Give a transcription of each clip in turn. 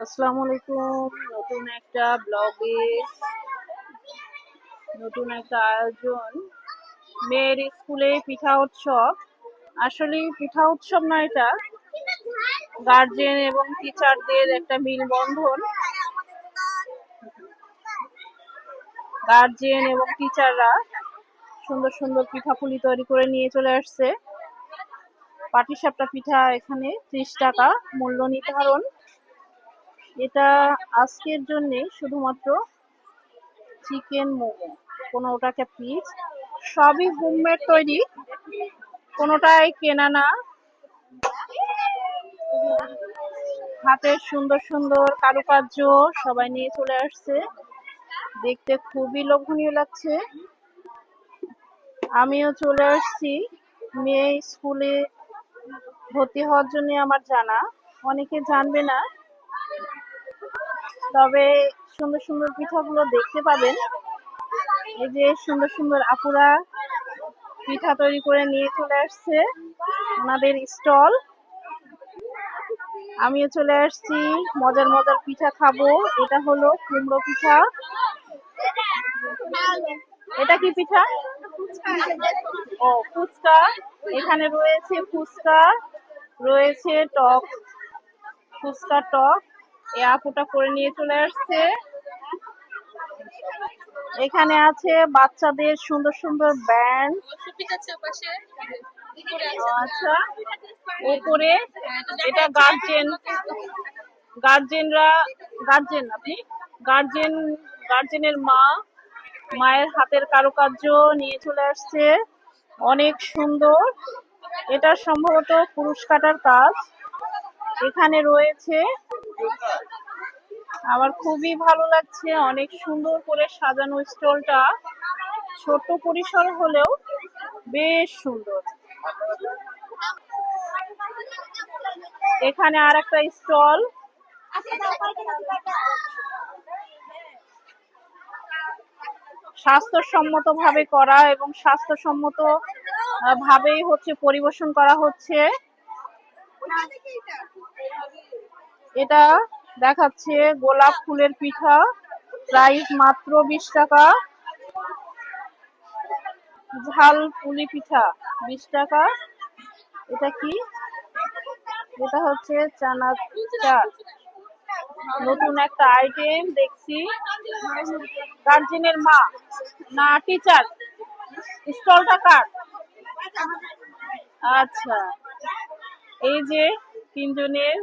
আসসালামু আলাইকুম। নতুন একটা ব্লগে, নতুন একটা আয়োজন। মেয়ের স্কুলে পিঠা উৎসব। আসলে পিঠা উৎসব না এটা। গার্জেন এবং টিচারদের একটা মিলবন্ধন। গার্জেন এবং টিচাররা সুন্দর সুন্দর পিঠাপুলি তৈরি করে নিয়ে চলে আসছে। পাটিসাপটা পিঠা এখানে ত্রিশ টাকা মূল্য নির্ধারণ। এটা আজকের জন্য শুধুমাত্র চিকেন মোমো। পনেরো পিস সবই হোমমেড তৈরি, কোনোটাই কেনা না। হাতের সুন্দর সুন্দর কারুকার্য সবাই নিয়ে চলে আসছে। দেখতে খুবই লোভনীয় লাগছে। আমিও চলে আসছি। মেয়ে স্কুলে ভর্তি হওয়ার জন্য আমার জানা। অনেকে জানবে না। তবে সুন্দর সুন্দর পিঠাগুলো দেখতে পাবেন। এই যে সুন্দর সুন্দর আপুরা পিঠা তৈরি করে নিয়ে চলে আসছে ওনাদের স্টল। আমিও চলে আসছি, মজার মজার পিঠা খাব। এটা হলো কুমড়ো পিঠা। এটা কি পিঠা? ও, ফুচকা। এখানে রয়েছে ফুচকা, রয়েছে টক, ফুচকা টক। এই আপুটা করে নিয়ে চলে আসছে। এখানে আছে বাচ্চাদের সুন্দর সুন্দর ব্যান্ড। আচ্ছা উপরে এটা গার্জেন গার্জেনরা গার্জেন আপনি? গার্জেন গার্জেনের মা মায়ের হাতের কারুকার্য নিয়ে চলে আসছে। অনেক সুন্দর। এটা সম্ভবত পুরুষ কাটার কাজ। এখানে রয়েছে। আমার খুবই ভালো লাগছে, অনেক সুন্দর করে সাজানো স্টলটা। ছোট পরিসর হলেও বেশ সুন্দর। এখানে আর একটা স্টল। স্বাস্থ্যসম্মত ভাবে করা এবং স্বাস্থ্যসম্মত ভাবেই হচ্ছে পরিবেশন করা হচ্ছে। এটা দেখাচ্ছে গোলাপ ফুলের পিঠা, প্রাইস মাত্র বিশ টাকা। ঝাল পুলি পিঠা, বিশ টাকা। এটা কি? এটা হচ্ছে চানা চাট। নতুন একটা আইটেম দেখছি। গার্জেনের মা, না টিচার স্টলটা কার? আচ্ছা। এই যে তিনজনের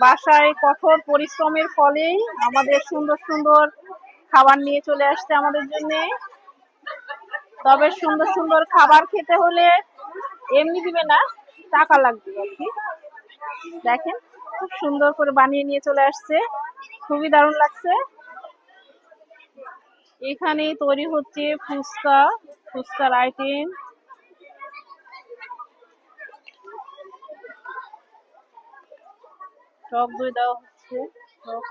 বাসায় কঠোর পরিশ্রমের ফলেই আমাদের সুন্দর সুন্দর খাবার নিয়ে চলে আসছে আমাদের জন্য। তবে সুন্দর সুন্দর খাবার খেতে হলে এমনি দিবে না, টাকা লাগবে আর কি। দেখেন, খুব সুন্দর করে বানিয়ে নিয়ে চলে আসছে। খুবই দারুণ লাগছে। এখানে তৈরি হচ্ছে ফুচকা, ফুচকার আইটেম টক দই দেওয়া হচ্ছে। টক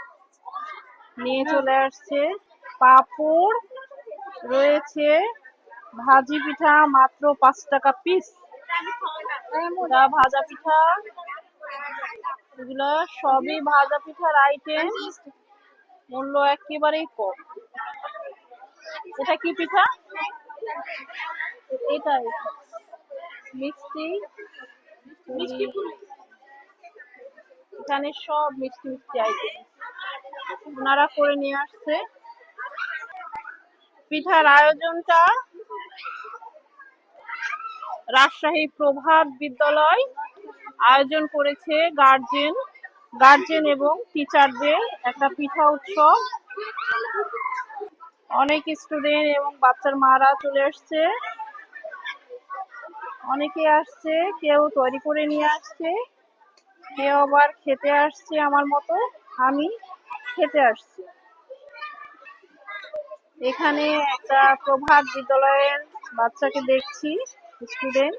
নিয়ে চলে আসছে। পাপড় রয়েছে। ভাজি পিঠা মাত্র পাঁচ টাকা পিস ভাজা পিঠা। এগুলো সবই ভাজা পিঠার আইটেম মূল্য একেবারেই কম। এটা কি পিঠা? এটাই মিষ্টি পুলি। এখানে সব মিষ্টি মিষ্টি আইটেম ওনারা করে নিয়ে আসছে। পিঠার আয়োজনটা রাজশাহী প্রভাত বিদ্যালয় আয়োজন করেছে গার্জেন গার্জেন এবং টিচারদের একটা পিঠা উৎসব। অনেক স্টুডেন্ট এবং বাচ্চার মারা চলে আসছে। অনেকে আসছে, কেউ তৈরি করে নিয়ে আসছে। কেউ আবার খেতে আসছে আমার মতো, আমি খেতে আসছি। এখানে একটা প্রভাত বিদ্যালয়ের বাচ্চাকে দেখছি, স্টুডেন্ট।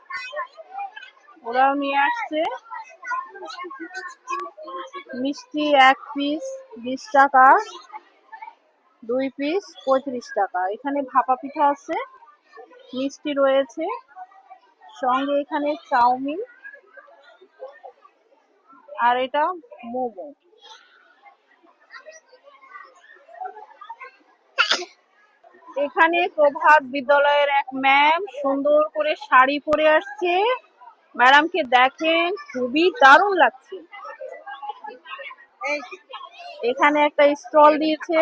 ওরাও নিয়ে আসছে। মিষ্টি এক পিস, বিশ টাকা। দুই পিস, পঁয়ত্রিশ টাকা। এখানে ভাপা পিঠা আছে, মিষ্টি রয়েছে। সঙ্গে এখানে চাউমিন। আর এটা মোমো। এখানে প্রভাত বিদ্যালয়ের এক ম্যাম সুন্দর করে শাড়ি পরে আসছে। ম্যাডামকে দেখেন, খুবই দারুণ লাগছে। এখানে একটা স্টল দিয়েছে।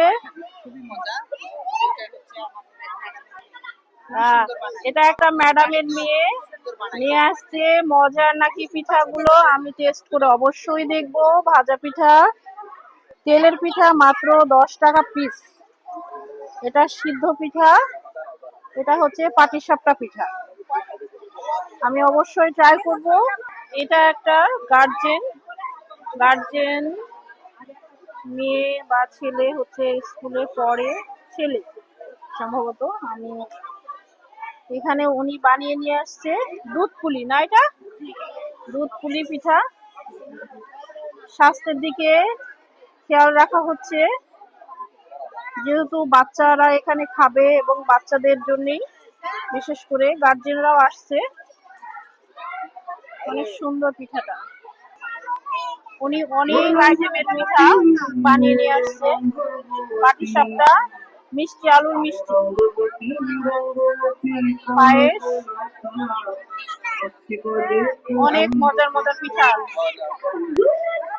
এটা একটা ম্যাডামের মেয়ে। নিয়ে আসছে, মজার নাকি পিঠাগুলো? আমি টেস্ট করে অবশ্যই দেখব। ভাজা পিঠা, তেলের পিঠা মাত্র দশ টাকা পিস এটা সিদ্ধ পিঠা, এটা হচ্ছে পাটিসাপটা পিঠা। আমি অবশ্যই ট্রাই করব। এটা একটা গার্জেন গার্জেন মেয়ে বা ছেলে হচ্ছে স্কুলে পড়ে, ছেলে। সম্ভবত আমি এখানে উনি বানিয়ে নিয়ে আসছে দুধ পুলি না এটা? দুধ পুলি পিঠা। স্বাস্থ্যের দিকে খেয়াল রাখা হচ্ছে। যেহেতু বাচ্চারা এখানে খাবে এবং বাচ্চাদের জন্যই বিশেষ করে গার্জেনরাও আসছে। অনেক সুন্দর পিঠাটা। উনি অনেক আইটেমের পিঠা বানিয়ে নিয়ে আসছে। পাটিসাপটা মিষ্টি, আলুর মিষ্টি। পায়েস। অনেক মজার মজার পিঠা।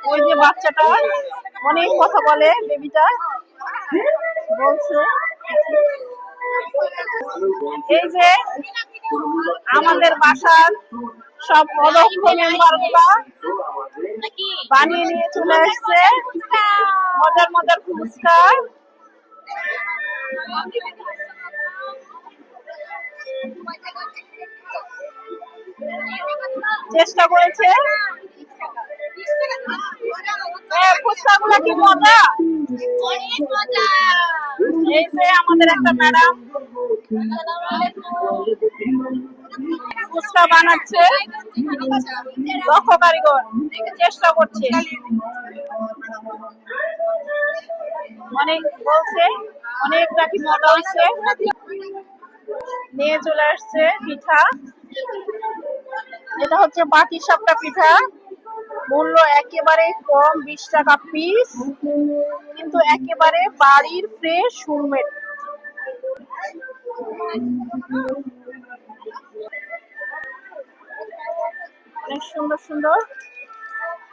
ওই যে বাচ্চাটা, অনেক কথা বলে বেবিটা। বলছে। এই যে আমাদের বাসার সব অদক্ষ মেম্বারগুলা বানিয়ে নিয়ে চলে আসছে। মজার মজার ফুচকা। চেষ্টা করেছে? ফুচকা কি মজা? এই যে আমাদের একটা ম্যাডাম ফুচকা বানাচ্ছে। দক্ষ কারিগর চেষ্টা করছে। অনেক বলছে, অনেক নাকি মজা হয়েছে। নিয়ে চলে আসছে পিঠা। এটা হচ্ছে বাটি সাপটা পিঠা। মূল্য একেবারে কম, বিশ টাকা পিস কিন্তু একেবারে বাড়ির ফ্রেশ হুমমেড অনেক সুন্দর সুন্দর।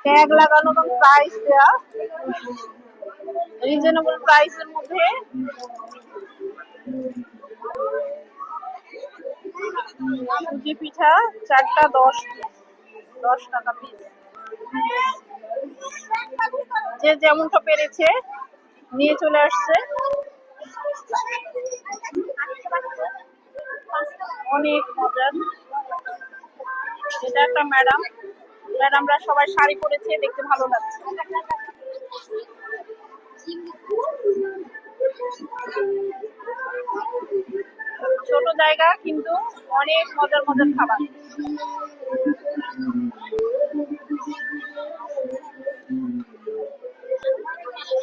ট্যাগ লাগানো এবং প্রাইস দেওয়া রিজনেবল প্রাইসের মধ্যে। সুজি পিঠা, চারটা দশ দশ টাকা পিস যে যেমনটা পেরেছে, নিয়ে চলে আসছে। অনেক মজার। এটা একটা ম্যাডাম। ম্যাডামরা সবাই শাড়ি পরেছে, দেখতে ভালো লাগছে। অনেক মজার মজার খাবার।